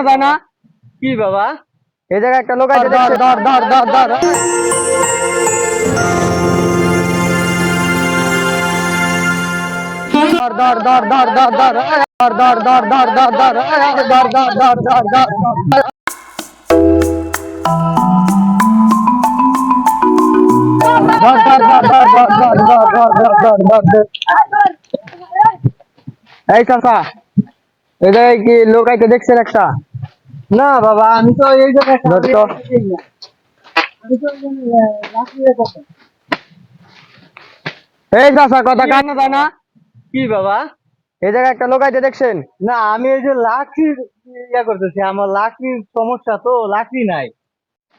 কানে যায় না কি বাবা এই জায়গায় একটা লোক আছে ধর ধর ধর ধর ধর ধর ধর ধর ধর ধর ধর ধর ধর ধর ধর ধর ধর ধর ধর ধর ধর ধর ধর ধর ধর ধর ধর ধর ধর ধর ধর ধর ধর এই চাচা এই জায়গায় কি লোক আইতে দেখছেন একটা না বাবা আমি তো এই জায়গায় এই কথা যায় না কি বাবা? এই জায়গায় একটা লোক আইতে দেখছেন? না আমি এই যে লাকড়ির ইয়া করতেছি আমার লাকড়ির সমস্যা তো লাকড়ি নাই।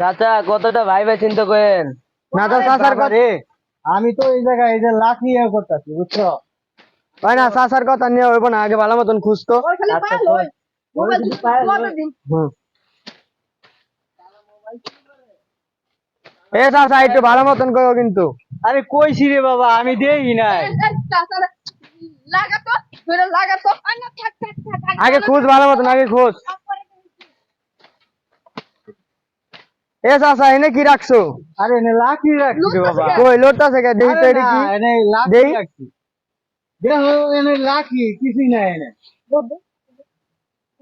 চাচা কতটা ভাইবে চিন্তা করেন? না তো চাচার কথা রে আমি তো এই জায়গায় এই যে লাকড়ি ইয়া করতেছি বুঝছ? হয় না চাচার কথা নিয়ে হইব না আগে ভালো মতন খুঁজতো। আচ্ছা। এ চাচা একটু ভালো মতন করো কিন্তু। আরে কইছি রে বাবা আমি দেই না। আগে খুঁজ ভালো মতন আগে খুঁজ। এ চাচা এনে কি রাখছো? আরে এনে লাকড়ি রাখছি রে বাবা। কই লোটটা থেকে দেখি তো এটা কি? এনে লাকড়ি দেই। রাখছি। দেখো এনে লাকড়ি কিছুই নাই এনে।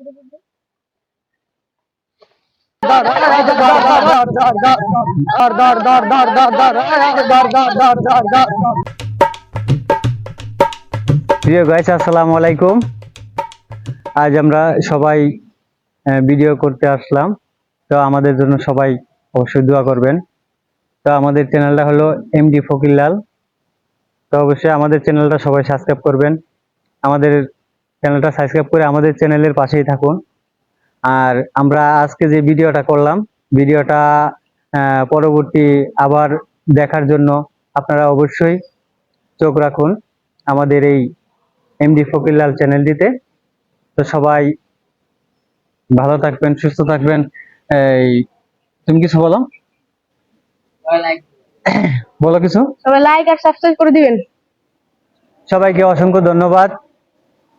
প্রিয় গাইস আসসালামু আলাইকুম। আজ আমরা সবাই ভিডিও করতে আসলাম। তো আমাদের জন্য সবাই অবশ্যই দোয়া করবেন। তো আমাদের চ্যানেলটা হলো এমডি ফকিরলাল তো অবশ্যই আমাদের চ্যানেলটা সবাই সাবস্ক্রাইব করবেন। আমাদের চ্যানেলটা সাবস্ক্রাইব করে আমাদের চ্যানেলের পাশেই থাকুন। আর আমরা আজকে যে ভিডিওটা করলাম ভিডিওটা পরবর্তী আবার দেখার জন্য আপনারা অবশ্যই চোখ রাখুন আমাদের এই এমডি ফকিরলাল চ্যানেলটিতে তো সবাই ভালো থাকবেন সুস্থ থাকবেন। এই তুমি কিছু বলো? বলো কিছু? সবাই লাইক আর সাবস্ক্রাইব করে দিবেন। সবাইকে অসংখ্য ধন্যবাদ।